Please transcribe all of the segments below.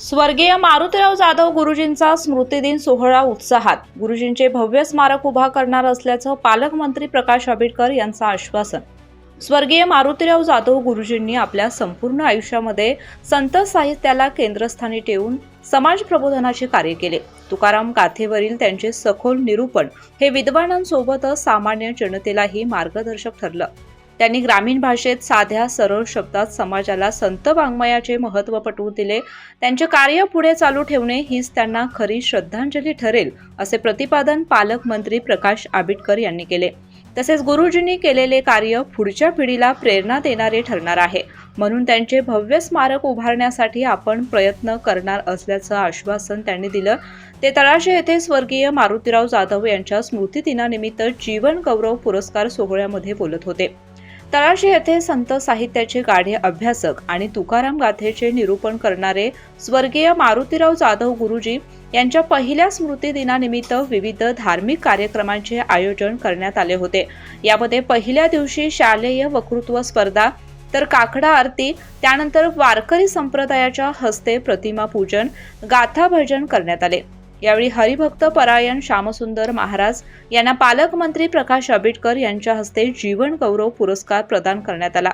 स्वर्गीय मारुतीराव जाधव गुरुजींचा स्मृतिदिन सोहळा उत्साहात. गुरुजींचे भव्य स्मारक उभा करणार असल्याचं पालकमंत्री प्रकाश आंबेडकर यांचं आश्वासन. स्वर्गीय मारुतीराव जाधव गुरुजींनी आपल्या संपूर्ण आयुष्यामध्ये संत साहित्याला केंद्रस्थानी ठेवून समाज प्रबोधनाचे कार्य केले. तुकाराम गाथेवरील त्यांचे सखोल निरूपण हे विद्वानांसोबतच सामान्य जनतेलाही मार्गदर्शक ठरलं. त्यांनी ग्रामीण भाषेत साध्या सरळ शब्दात समाजाला संत वाङ्मयाचे महत्त्व पटवून दिले. त्यांचे कार्य पुढे चालू ठेवणे हीच त्यांना खरी श्रद्धांजली ठरेल असे प्रतिपादन पालकमंत्री प्रकाश आंबेडकर यांनी केले. तसेच गुरुजींनी केलेले कार्य पुढच्या पिढीला प्रेरणा देणारे ठरणार आहे. म्हणून त्यांचे भव्य स्मारक उभारण्यासाठी आपण प्रयत्न करणार असल्याचं आश्वासन त्यांनी दिलं. ते तळाशे येथे स्वर्गीय मारुतीराव जाधव यांच्या स्मृतिदिनानिमित्त जीवन गौरव पुरस्कार सोहळ्यामध्ये बोलत होते. तळाशी येथे संत साहित्याचे गाढे अभ्यासक आणि तुकाराम गाथेचे निरूपण करणारे स्वर्गीय मारुतीराव जाधव गुरुजी यांच्या पहिल्या स्मृती दिनानिमित्त विविध धार्मिक कार्यक्रमांचे आयोजन करण्यात आले होते. यामध्ये पहिल्या दिवशी शालेय वक्तृत्व स्पर्धा तर काकडा आरती त्यानंतर वारकरी संप्रदायाच्या हस्ते प्रतिमा पूजन गाथा भजन करण्यात आले. यावेळी हरिभक्त परायण श्यामसुंदर महाराज यांना पालकमंत्री प्रकाश आंबेडकर यांच्या हस्ते जीवन गौरव पुरस्कार प्रदान करण्यात आला.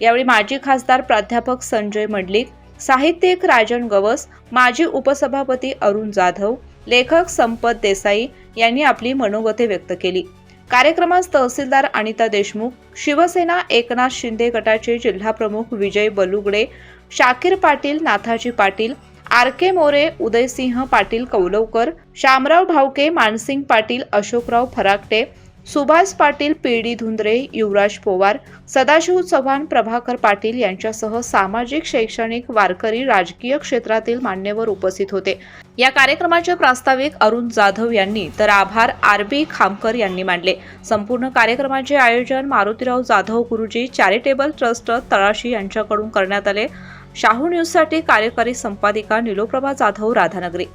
यावेळी माजी खासदार प्राध्यापक संजय मंडलिक साहित्यिक राजन गवस माजी उपसभापती अरुण जाधव लेखक संपत देसाई यांनी आपली मनोगते व्यक्त केली. कार्यक्रमास तहसीलदार अनिता देशमुख शिवसेना एकनाथ शिंदे गटाचे जिल्हाप्रमुख Vijay Balugade Shakir Patil Nathaji Patil R K More Udaysinh Patil Kaulavkar Shamrao Bhavke Mansing Patil Ashokrao Farakate Subhash Patil P D Dhundre Yuvraj Powar Sadashiv Chavan Prabhakar Patil यांच्यासह सामाजिक शैक्षणिक वारकरी राजकीय क्षेत्रातील मान्यवर उपस्थित होते. या कार्यक्रमाचे प्रास्ताविक अरुण जाधव यांनी तर आभार आर बी खामकर यांनी मांडले संपूर्ण कार्यक्रमाचे आयोजन मारुतीराव जाधव गुरुजी चॅरिटेबल ट्रस्ट तळाशी यांच्याकडून करण्यात आले. शाहू न्यूजसाठी कार्यकारी संपादिका निलोप्रभा जाधव राधानगरी.